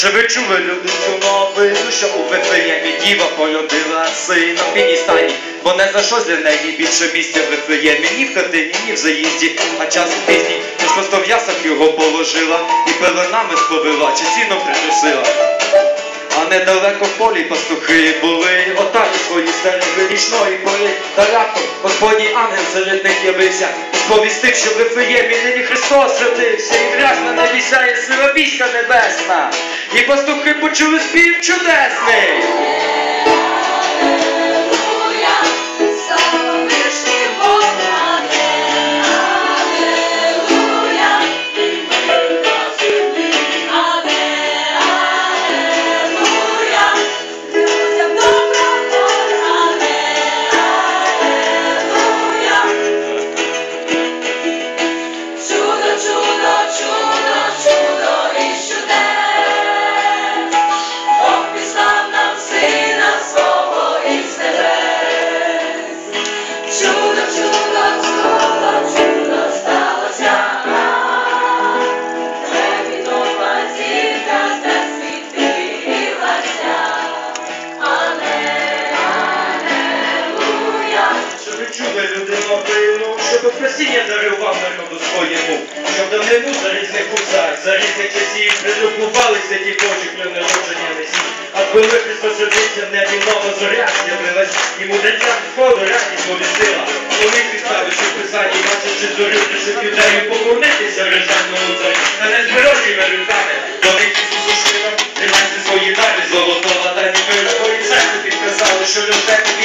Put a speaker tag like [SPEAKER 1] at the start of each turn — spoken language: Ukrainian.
[SPEAKER 1] Чи ви чули люди цю новину, що у Вифлеємі діва породила сина? В Фіністані? Бо не за що для неї більше місця в Вифлеємі, ні в хатині, ні в заїзді, а часу пізній, тож просто в ясах його положила і пеленами сповила, чи сіно придусила. А недалеко в полі пастухи були, отак у своїй стелі нічної пори, та раптом Господній ангел серед них явився, сповістив, що в Вифлеємі нині Христос родився, і грязна небі сяє сила небесна, і пастухи почули спів чудесний. Що ви чули людину пильну, щоб просіння дарував народу своєму, щоб давнину за різних кусах, за різних часів придрукувалися ті Божі для народження Месії. А коли Христос родився в небі нова зоря з'явилась, і мудреця сходу радість повістила. Вони підставивши в писанні, бачачи зорю, прийшли юдею поклонитися рожденному царю. Та не з порожніми руками, вони Ісусу швидом, принесли свої дари золотого та ніби що людей